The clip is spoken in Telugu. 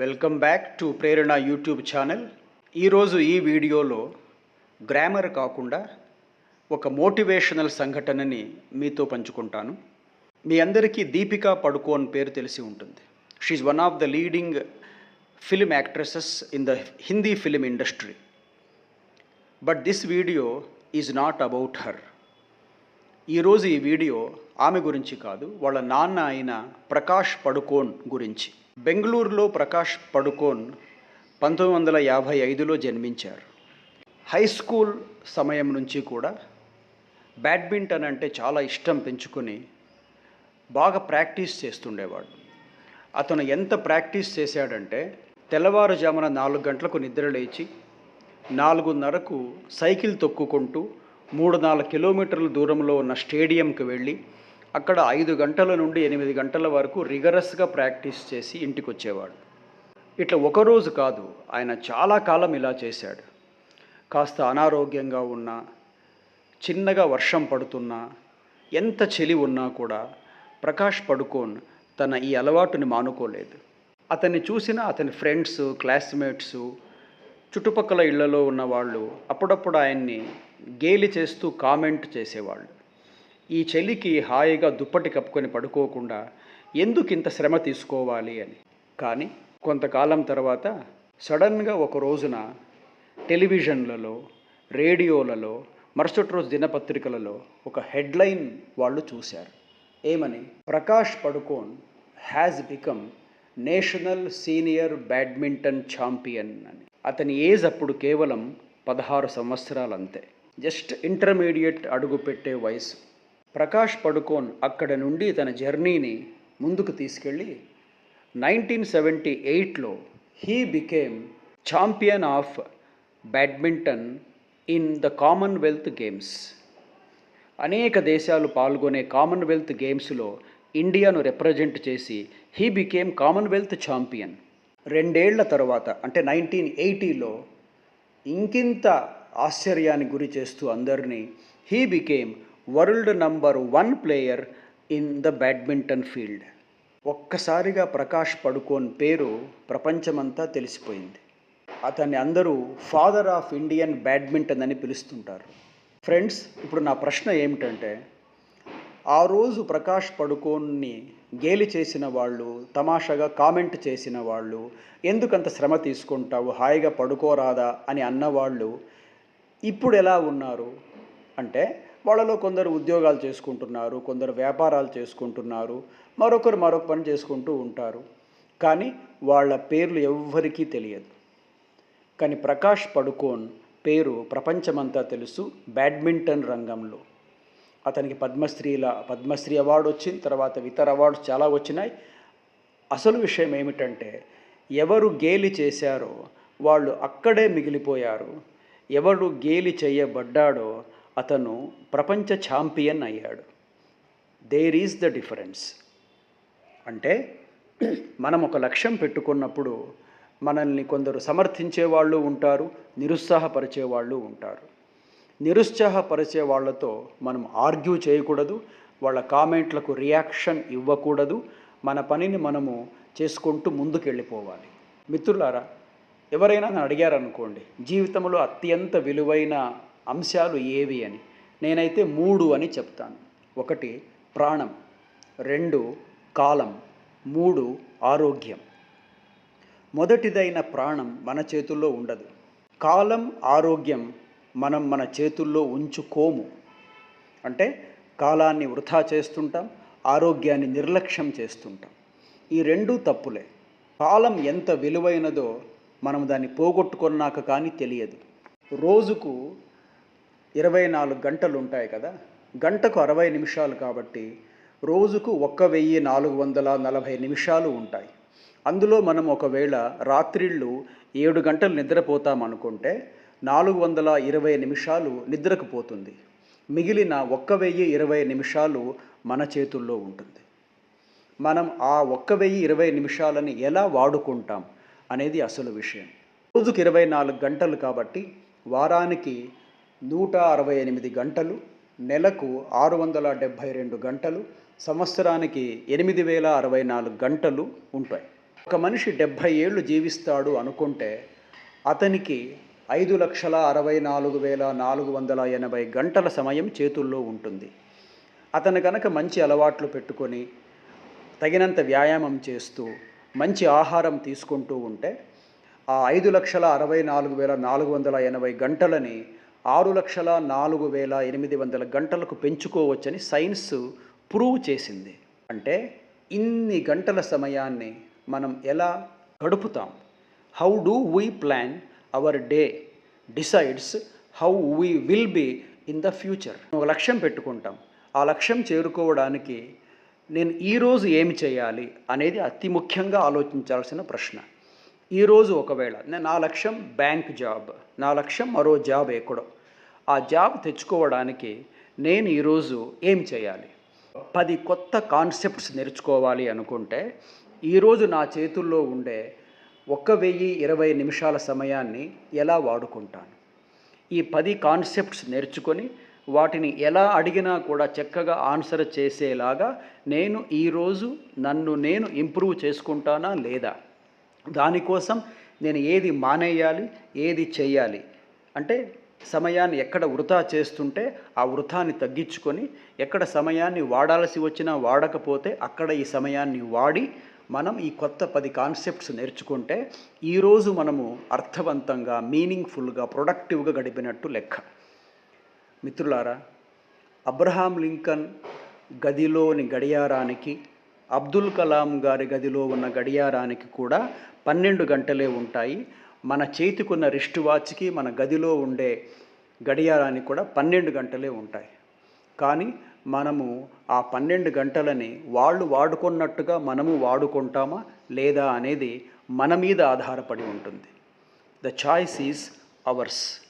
Welcome back to Prerana YouTube channel. ఈరోజు ఈ వీడియోలో గ్రామర్ కాకుండా ఒక మోటివేషనల్ సంఘటనని మీతో పంచుకుంటాను. మీ అందరికీ దీపికా పడుకోన్ పేరు తెలిసి ఉంటుంది. She one of the leading film actresses in the Hindi film industry but this video is not about her ఈరోజు ఈ వీడియో ఆమె గురించి కాదు వాళ్ళ నాన్న అయిన ప్రకాష్ పడుకోన్ గురించి. బెంగళూరులో ప్రకాష్ పడుకోన్ పంతొమ్మిది వందల యాభై ఐదులో జన్మించారు. హై స్కూల్ సమయం నుంచి కూడా బ్యాడ్మింటన్ అంటే చాలా ఇష్టం పెంచుకొని బాగా ప్రాక్టీస్ చేస్తుండేవాడు. అతను ఎంత ప్రాక్టీస్ చేశాడంటే తెల్లవారుజామున నాలుగు గంటలకు నిద్ర లేచి నాలుగున్నరకు సైకిల్ తొక్కుకుంటూ మూడు నాలుగు కిలోమీటర్ల దూరంలో ఉన్న స్టేడియంకి వెళ్ళి అక్కడ ఐదు గంటల నుండి ఎనిమిది గంటల వరకు రిగరస్గా ప్రాక్టీస్ చేసి ఇంటికి వచ్చేవాడు ఇట్లా ఒకరోజు కాదు ఆయన చాలా కాలం ఇలా చేశాడు. కాస్త అనారోగ్యంగా ఉన్నా చిన్నగా వర్షం పడుతున్నా ఎంత చలి ఉన్నా కూడా ప్రకాష్ పడుకోన్ తన ఈ అలవాటుని మానుకోలేదు. అతన్ని చూసిన అతని ఫ్రెండ్స్ క్లాస్మేట్స్ చుట్టుపక్కల ఇళ్ళలో ఉన్న వాళ్ళు అప్పుడప్పుడు ఆయన్ని గేలి చేస్తూ కామెంట్ చేసేవాళ్ళు. ఈ చలికి హాయిగా దుప్పటి కప్పుకొని పడుకోకుండా ఎందుకు ఇంత శ్రమ తీసుకోవాలి అని. కానీ కొంతకాలం తర్వాత సడన్గా ఒక రోజున టెలివిజన్లలో రేడియోలలో మరుసటి రోజు దినపత్రికలలో ఒక హెడ్లైన్ వాళ్ళు చూశారు. ఏమని? Prakash Padukone has become national senior badminton champion అని. అతని ఏజ్ అప్పుడు కేవలం పదహారు సంవత్సరాలంతే. జస్ట్ ఇంటర్మీడియట్ అడుగు పెట్టే వయసు. ప్రకాష్ పడుకోన్ అక్కడ నుండి తన జర్నీని ముందుకు తీసుకెళ్ళి నైన్టీన్ సెవెంటీ ఎయిట్లో he became champion of badminton in the Commonwealth Games. అనేక దేశాలు పాల్గొనే కామన్వెల్త్ గేమ్స్లో ఇండియాను రిప్రజెంట్ చేసి హీ బికేమ్ కామన్వెల్త్ ఛాంపియన్. రెండేళ్ళ తర్వాత అంటే నైన్టీన్ ఎయిటీలో ఇంకింత ఆశ్చర్యానికి గురి చేస్తూ అందరినీ he became world number one player in the badminton field ఒక్కసారిగా ప్రకాష్ పడుకోన్ పేరు ప్రపంచమంతా తెలిసిపోయింది. అతన్ని అందరూ ఫాదర్ ఆఫ్ ఇండియన్ బ్యాడ్మింటన్ అని పిలుస్తుంటారు. ఫ్రెండ్స్ ఇప్పుడు నా ప్రశ్న ఏమిటంటే ఆ రోజు ప్రకాష్ పడుకోన్ని గేలి చేసిన వాళ్ళు తమాషాగా కామెంట్ చేసిన వాళ్ళు ఎందుకంత శ్రమ తీసుకుంటావు హాయిగా పడుకోరాదా అని అన్నవాళ్ళు ఇప్పుడు ఎలా ఉన్నారు? అంటే వాళ్ళలో కొందరు ఉద్యోగాలు చేసుకుంటున్నారు కొందరు వ్యాపారాలు చేసుకుంటున్నారు మరొకరు మరొక పని చేసుకుంటూ ఉంటారు. కానీ వాళ్ళ పేర్లు ఎవ్వరికీ తెలియదు. కానీ ప్రకాష్ పడుకోన్ పేరు ప్రపంచమంతా తెలుసు బ్యాడ్మింటన్ రంగంలో. అతనికి పద్మశ్రీల పద్మశ్రీ అవార్డు వచ్చింది తర్వాత ఇతర అవార్డ్స్ చాలా వచ్చినాయి. అసలు విషయం ఏమిటంటే ఎవరు గేలి చేశారో వాళ్ళు అక్కడే మిగిలిపోయారు. ఎవడు గేలి చేయబడ్డాడో అతను ప్రపంచ ఛాంపియన్ అయ్యాడు. దేర్ ఈజ్ ద డిఫరెన్స్ అంటే మనం ఒక లక్ష్యం పెట్టుకున్నప్పుడు మనల్ని కొందరు సమర్థించే వాళ్ళు ఉంటారు నిరుత్సాహపరిచే వాళ్ళు ఉంటారు. నిరుత్సాహపరిచే వాళ్ళతో మనం ఆర్గ్యూ చేయకూడదు వాళ్ళ కామెంట్లకు రియాక్షన్ ఇవ్వకూడదు మన పనిని మనము చేసుకుంటూ ముందుకు వెళ్ళిపోవాలి మిత్రులారా ఎవరైనా నన్ను అడిగారనుకోండి జీవితంలో అత్యంత విలువైన అంశాలు ఏవి అని? నేనైతే మూడు అని చెప్తాను. ఒకటి ప్రాణం. రెండు కాలం. మూడు ఆరోగ్యం. మొదటిదైన ప్రాణం మన చేతుల్లో ఉండదు. కాలం ఆరోగ్యం మనం మన చేతుల్లో ఉంచుకోము. అంటే కాలాన్ని వృధా చేస్తుంటాం ఆరోగ్యాన్ని నిర్లక్ష్యం చేస్తుంటాం. ఈ రెండూ తప్పులే. కాలం ఎంత విలువైనదో మనం దాన్ని పోగొట్టుకున్నాక కానీ తెలియదు. రోజుకు ఇరవై నాలుగు గంటలు ఉంటాయి కదా? గంటకు అరవై నిమిషాలు కాబట్టి రోజుకు ఒక్క వెయ్యి నాలుగు వందల నలభై నిమిషాలు ఉంటాయి. అందులో మనం ఒకవేళ రాత్రిళ్ళు ఏడు గంటలు నిద్రపోతాం అనుకుంటే నాలుగు వందల ఇరవై నిమిషాలు నిద్రకు పోతుంది. మిగిలిన ఒక్క వెయ్యి ఇరవై నిమిషాలు మన చేతుల్లో ఉంటుంది. మనం ఆ ఒక్క వెయ్యి ఇరవై నిమిషాలని ఎలా వాడుకుంటాం? అనేది అసలు విషయం. రోజుకి ఇరవై నాలుగు గంటలు కాబట్టి వారానికి నూట అరవై ఎనిమిది గంటలు నెలకు ఆరు వందల డెబ్భై రెండు గంటలు సంవత్సరానికి ఎనిమిది వేల అరవై నాలుగు గంటలు ఉంటాయి. ఒక మనిషి డెబ్భై ఏళ్ళు జీవిస్తాడు అనుకుంటే అతనికి ఐదు లక్షల అరవై నాలుగు వేల నాలుగు వందల ఎనభై గంటల సమయం చేతుల్లో ఉంటుంది. అతను కనుక మంచి అలవాట్లు పెట్టుకొని తగినంత వ్యాయామం చేస్తూ మంచి ఆహారం తీసుకుంటూ ఉంటే ఆ ఐదు లక్షల అరవై నాలుగు వేల నాలుగు వందల ఎనభై గంటలని ఆరు లక్షల నాలుగు వేల ఎనిమిది వందల గంటలకు పెంచుకోవచ్చని సైన్స్ ప్రూవ్ చేసింది. అంటే ఇన్ని గంటల సమయాన్ని మనం ఎలా గడుపుతాం? How do we plan our day decides how we will be in the future ఒక లక్ష్యం పెట్టుకుంటాం. ఆ లక్ష్యం చేరుకోవడానికి నేను ఈరోజు ఏమి చేయాలి అనేది అతి ముఖ్యంగా ఆలోచించాల్సిన ప్రశ్న. ఈరోజు ఒకవేళ నేను నా లక్ష్యం బ్యాంక్ జాబ్ నా లక్ష్యం మరో జాబ్ ఎక్కడో. ఆ జాబ్ తెచ్చుకోవడానికి నేను ఈరోజు ఏం చేయాలి? పది కొత్త కాన్సెప్ట్స్ నేర్చుకోవాలి అనుకుంటే ఈరోజు నా చేతుల్లో ఉండే ఒక్క వెయ్యి ఇరవై నిమిషాల సమయాన్ని ఎలా వాడుకుంటాను? ఈ పది కాన్సెప్ట్స్ నేర్చుకొని వాటిని ఎలా అడిగినా కూడా చక్కగా ఆన్సర్ చేసేలాగా నేను ఈరోజు నన్ను నేను ఇంప్రూవ్ చేసుకుంటానా లేదా? దానికోసం నేను ఏది మానేయాలి ఏది చేయాలి? అంటే సమయాన్ని ఎక్కడ వృధా చేస్తుంటే ఆ వృధాన్ని తగ్గించుకొని ఎక్కడ సమయాన్ని వాడాల్సి వచ్చినా వాడకపోతే అక్కడ ఈ సమయాన్ని వాడి మనం ఈ కొత్త పది కాన్సెప్ట్స్ నేర్చుకుంటే ఈరోజు మనము అర్థవంతంగా మీనింగ్ఫుల్గా ప్రొడక్టివ్గా గడిపినట్టు లెక్క. మిత్రులారా అబ్రహాం లింకన్ గదిలోని గడియారానికి అబ్దుల్ కలాం గారి గదిలో ఉన్న గడియారానికి కూడా పన్నెండు గంటలే ఉంటాయి. మన చేతికున్న రిస్ట్ వాచ్కి మన గదిలో ఉండే గడియారానికి కూడా పన్నెండు గంటలే ఉంటాయి. కానీ మనము ఆ పన్నెండు గంటలని వాళ్ళు వాడుకున్నట్టుగా మనము వాడుకుంటామా లేదా అనేది మన మీద ఆధారపడి ఉంటుంది. The choice is ours